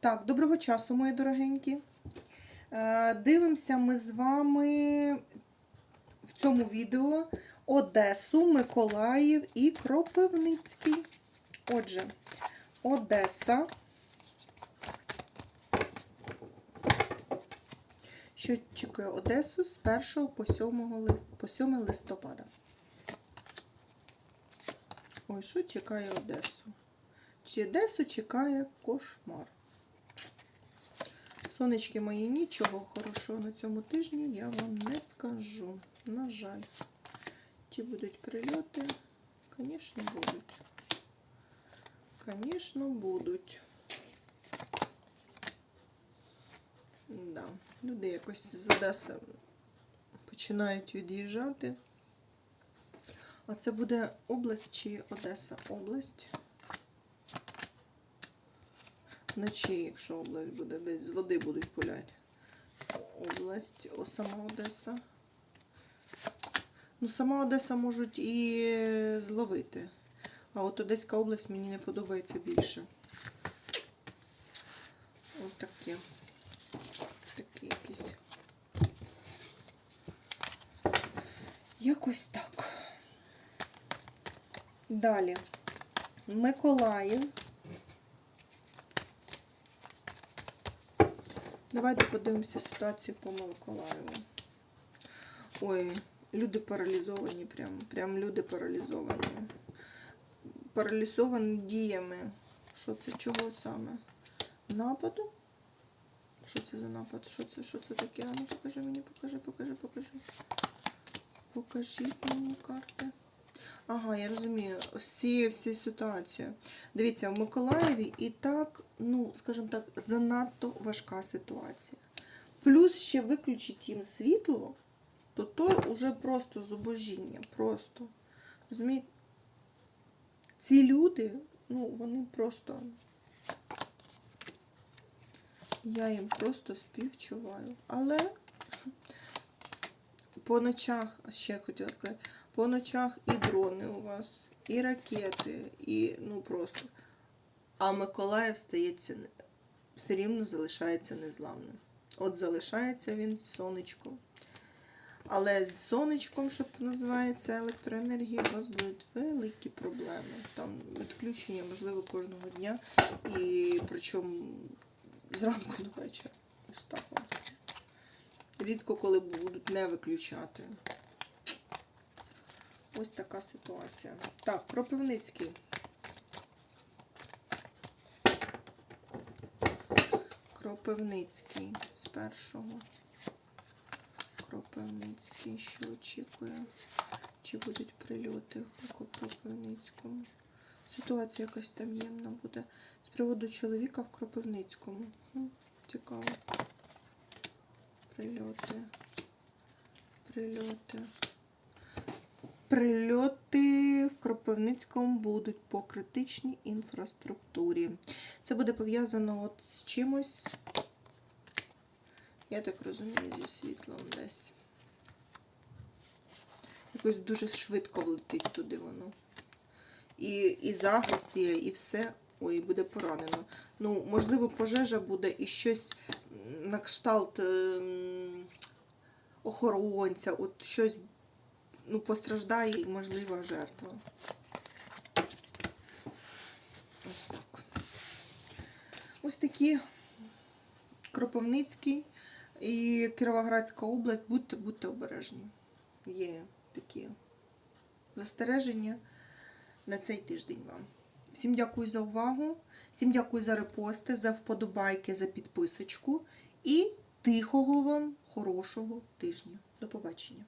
Так, доброго часу, мої дорогенькі. Е, Дивимося ми з вами в цьому відео Одесу, Миколаїв і Кропивницький. Отже, Одеса. Що чекає Одесу з 1 по 7, по 7 листопада. Ой, що чекає Одесу? Чи Одесу чекає кошмар? Сонечки мої, нічого хорошого на цьому тижні я вам не скажу. На жаль. Чи будуть прильоти? Звісно, будуть. Звісно, будуть. Да. Люди якось з Одеси починають від'їжджати. А це буде область чи Одеса область? Вночі, якщо область буде, десь з води будуть пуляти. Область, о, сама Одеса. Ну, сама Одеса можуть і зловити. А от Одеська область мені не подобається більше. Ось таке. Таке якесь. Якось так. Далі. Миколаїв. Давайте подивимося ситуацію по Миколаєву. Ой, люди паралізовані прям. Прям люди паралізовані. Паралізовані діями. Що це? Чого саме? Нападу? Що це за напад? Що це? Що це таке? А ну покажи мені, покажи, покажи, покажи. Покажіть мені карти. Ага, я розумію. Всі, всі ситуації. Дивіться, в Миколаєві і так, ну, скажімо так, занадто важка ситуація. Плюс ще виключить їм світло, то то вже просто зубожіння. Просто. Розумієте? Ці люди, ну, вони просто. Я їм просто співчуваю. Але по ночах, ще хотіла сказати, по ночах і дрони у вас, і ракети, і ну просто. А Миколаїв стається все рівно залишається незламним. От залишається він сонечком. Але з сонечком, що називається електроенергія, у вас будуть великі проблеми. Там відключення, можливо, кожного дня. І причому зранку до вечора. Ось так вам. Рідко коли будуть не виключати. Ось така ситуація. Так, Кропивницький. Кропивницький з першого. Кропивницький, що очікує? Чи будуть прильоти по Кропивницькому? Ситуація якась там'ємна буде. З приводу чоловіка в Кропивницькому. Цікаво. Прильоти. Прильоти. Прильоти в Кропивницькому будуть по критичній інфраструктурі. Це буде пов'язано от з чимось. Я так розумію, зі світлом десь. Якось дуже швидко влетить туди воно. І, і захист є, і все. Ой, буде поранено. Ну, можливо, пожежа буде і щось на кшталт ем, охоронця, от щось ну, постраждає і можлива жертва. Ось так. Ось такі Кропивницький і Кіровоградська область. Будьте, будьте обережні. Є такі застереження на цей тиждень вам. Всім дякую за увагу. Всім дякую за репости, за вподобайки, за підписочку. І тихого вам, хорошого тижня. До побачення.